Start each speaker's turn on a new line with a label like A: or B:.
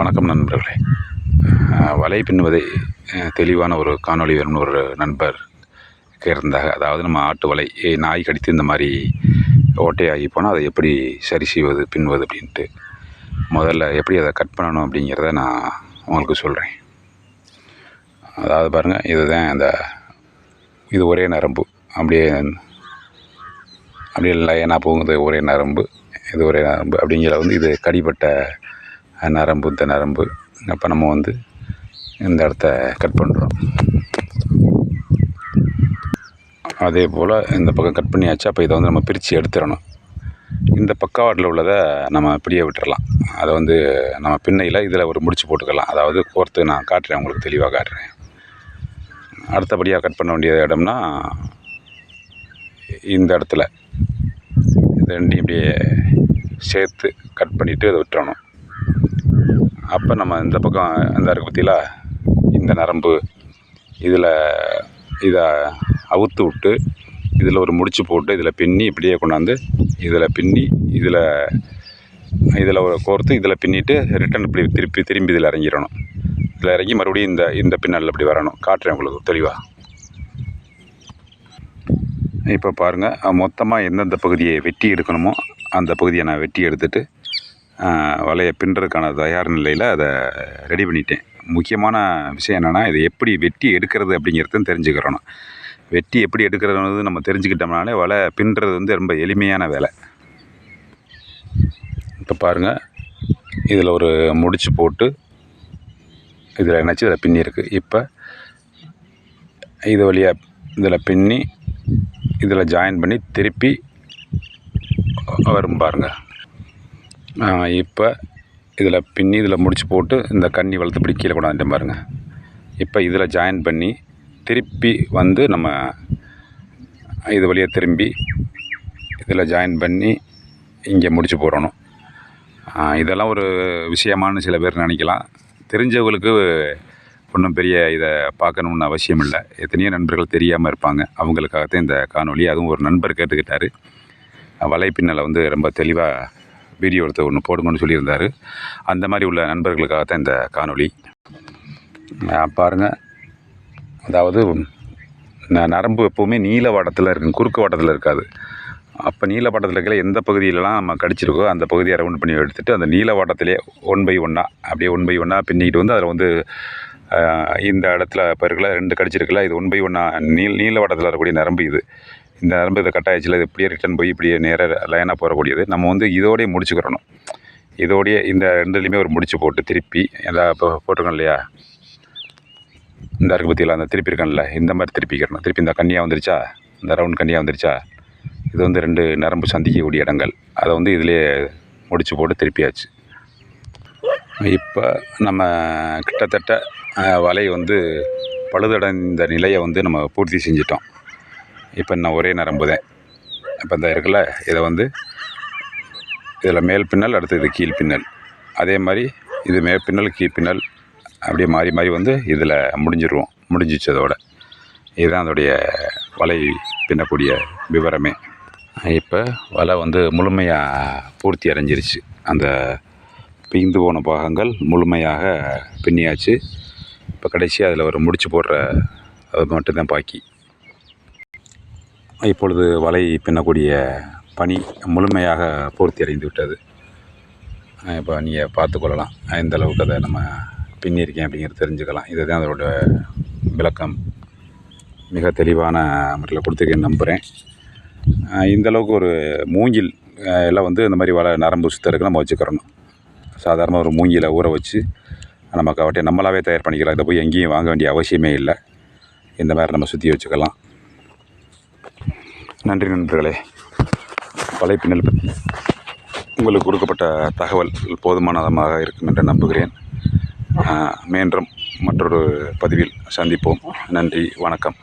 A: வணக்கம் நண்பர்களே. வலை பின்னுவதை தெளிவான ஒரு காணொளி வேணும்னு ஒரு நண்பர் கேட்டிருந்தாங்க. அதாவது நம்ம ஆட்டு வலை நாய் கடித்து இந்த மாதிரி ஓட்டையாகி போனால் அதை எப்படி சரி செய்வது பின்னுவது அப்படின்ட்டு. முதல்ல எப்படி அதை கட் பண்ணணும் அப்படிங்கிறத நான் உங்களுக்கு சொல்கிறேன் அதாவது பாருங்கள் இதுதான் அந்த இது ஒரே நரம்பு. அப்படியே அப்படியே லைனாக போகுது ஒரே நரம்பு. இது ஒரே நரம்பு. அப்படிங்கிற வந்து இது கடிப்பட்ட நரம்பு இந்த நரம்பு. அப்போ நம்ம வந்து இந்த இடத்த கட் பண்ணுறோம் அதே போல் இந்த பக்கம் கட் பண்ணியாச்சு. அப்போ இதை வந்து நம்ம பிரித்து எடுத்துடணும். இந்த பக்கவாட்டில் உள்ளதை நம்ம இப்படியே விட்டுறலாம். அதை வந்து நம்ம பின்னையில் இதில் ஒரு முடிச்சு போட்டுக்கலாம். அதாவது கோர்த்து நான் காட்டுறேன் உங்களுக்கு தெளிவாக காட்டுறேன். அடுத்தபடியாக கட் பண்ண வேண்டிய இடம்னா இந்த இடத்துல. இது ரெண்டையும் இப்படியே சேர்த்து கட் பண்ணிவிட்டு இதை விட்டுறணும். அப்போ நம்ம இந்த பக்கம் இந்த இருக்கு பார்த்தீங்களா இந்த நரம்பு இதில் இதை அவுத்து விட்டு இதில் ஒரு முடிச்சு போட்டு இதில் பின்னி இப்படியே கொண்டாந்து இதில் பின்னி இதில் இதில் ஒரு கோர்த்து இதில் பின்னிட்டு ரிட்டன் இப்படி திருப்பி திரும்பி இதில் இறங்கிடணும். இதில் இறங்கி மறுபடியும் இந்த இந்த பின்னல் இப்படி வரணும். காட்டுறேன் உங்களுக்கு தெளிவாக இப்போ பாருங்கள் மொத்தமாக எந்தெந்த பகுதியை வெட்டி எடுக்கணுமோ அந்த பகுதியை நான் வெட்டி எடுத்துகிட்டு வலையை பின்னுறதுக்கான தயார் நிலையில் அதை ரெடி பண்ணிட்டேன். முக்கியமான விஷயம் என்னென்னா இதை எப்படி வெட்டி எடுக்கிறது அப்படிங்கிறதும் தெரிஞ்சுக்கிறணும். வெட்டி எப்படி எடுக்கிறது நம்ம தெரிஞ்சுக்கிட்டோம்னாலே வலை பின்னுறது வந்து ரொம்ப எளிமையான வேலை. இப்போ பாருங்கள் இதில் ஒரு முடிச்சு போட்டு இதில் இணைச்சி இதில் பின்னியிருக்கு இப்போ இது வழியாக இதில் பின்னி இதில் ஜாயின் பண்ணி திருப்பி வரும் பாருங்கள் இப்போ இதில் பின்னி இதில் முடிச்சு போட்டு இந்த கண்ணி வளர்த்து கீழே கொண்டாந்துட்டேன் பாருங்கள் இப்போ இதில் ஜாயின் பண்ணி திருப்பி வந்து நம்ம இது வழியாக திரும்பி இதில் ஜாயின் பண்ணி இங்கே முடிச்சு போகிறணும் இதெல்லாம் ஒரு விஷயமானு சில பேர் நினைக்கலாம். தெரிஞ்சவங்களுக்கு ஒன்றும் பெரிய இதை பார்க்கணுன்னு அவசியம் இல்லை. எத்தனையோ நண்பர்கள் தெரியாமல் இருப்பாங்க. அவங்களுக்காகத்தான் இந்த காணொலி அதுவும் ஒரு நண்பர் கேட்டுக்கிட்டாரு. வலைப்பின்னலை வந்து ரொம்ப தெளிவாக வீடியோ எடுத்து ஒன்று போடுங்கன்னு சொல்லியிருந்தார். அந்த மாதிரி உள்ள நண்பர்களுக்காகத்தான் இந்த காணொளி. பாருங்கள் அதாவது ந- நரம்பு எப்போவுமே நீல வாட்டத்தில் இருக்கும் குறுக்கு வாட்டத்தில் இருக்காது. அப்போ நீல வாட்டத்தில் இருக்கிற எந்த பகுதியிலலாம் நம்ம கடிச்சிருக்கோ அந்த பகுதியை ரவுண்ட் பண்ணி எடுத்துகிட்டு அந்த நீல வாட்டத்திலே ஒன் பை ஒன்னாக அப்படியே ஒன் பை ஒன்னாக பின்னிக்கிட்டு வந்து அதில் வந்து இந்த இடத்துல இப்போ இருக்கல ரெண்டு கடிச்சிருக்கல இது ஒன் பை ஒன்னாக நீல் நீல வாட்டத்தில் இருக்கக்கூடிய நரம்பு இது. இந்த நரம்பு இதை கட் ஆயிடுச்சுல இது இப்படியே ரிட்டன் போய் இப்படியே நேராக லைனாக போகக்கூடியது நம்ம வந்து இதோடய முடிச்சுக்கிறணும். இதோடைய இந்த ரெண்டுலேயுமே ஒரு முடிச்சு போட்டு திருப்பி இந்த இப்போ போட்டிருக்கோம் இல்லையா? இந்த இருக்கு பற்றியில் அந்த திருப்பி இருக்கான்ல இந்த மாதிரி திருப்பிக்கிறணும். திருப்பி இந்த கன்னியாக வந்துருச்சா? இந்த ரவுண்ட் கன்னியாக வந்துருச்சா? இது வந்து ரெண்டு நரம்பு சந்திக்கக்கூடிய இடங்கள். அதை வந்து இதிலே முடிச்சு போட்டு திருப்பியாச்சு. இப்போ நம்ம கிட்டத்தட்ட வலை வந்து பழுதடைந்த நிலையை வந்து நம்ம பூர்த்தி செஞ்சிட்டோம். இப்போ நான் ஒரே நரம்பு தான் இப்போ இந்த இருக்குல்ல இதை வந்து இதில் மேல் பின்னல் அடுத்து இது கீழ் பின்னல். அதே மாதிரி இது மேல் பின்னல் கீழ் பின்னல் அப்படியே மாறி மாறி வந்து இதில் முடிஞ்சிருவோம். முடிஞ்சிச்சு அதோட. இதுதான் அதோடைய வலை பின்னக்கூடிய விவரமே. இப்போ வலை வந்து முழுமையாக பூர்த்தி அடைஞ்சிருச்சு. அந்த பிய்ந்து போன பாகங்கள் முழுமையாக பின்னியாச்சு. இப்போ கடைசியாக அதில் ஒரு முடிச்சு போடுற அது மட்டும்தான் பாக்கி. இப்பொழுது வலை பின்னக்கூடிய பணி முழுமையாக பூர்த்தி அடைந்து விட்டது இப்போ நீங்கள் பார்த்துக்கொள்ளலாம் எந்த அளவுக்கு அதை நம்ம பின்னிருக்கேன் அப்படிங்கிறது தெரிஞ்சுக்கலாம். இதுதான் அதோட விளக்கம். மிக தெளிவான முறையில் கொடுத்துருக்கேன்னு நம்புகிறேன் இந்த அளவுக்கு ஒரு மூங்கில் எல்லாம் வந்து இந்த மாதிரி வலை நரம்பு சுத்தருக்கு நம்ம வச்சுக்கிறணும். சாதாரணமாக ஒரு மூங்கில ஊற வச்சு நம்ம கவட்டையை நம்மளாவே தயார் பண்ணிக்கலாம். இதை போய் எங்கேயும் வாங்க வேண்டிய அவசியமே இல்லை. இந்த மாதிரி நம்ம சுற்றி வச்சுக்கலாம். நன்றி நண்பர்களே. வலைப்பின்னல் பற்றி. உங்களுக்கு கொடுக்கப்பட்ட தகவல் போதுமானதமாக இருக்கும் என்று நம்புகிறேன். மீண்டும் மற்றொரு பதிவில் சந்திப்போம். நன்றி வணக்கம்.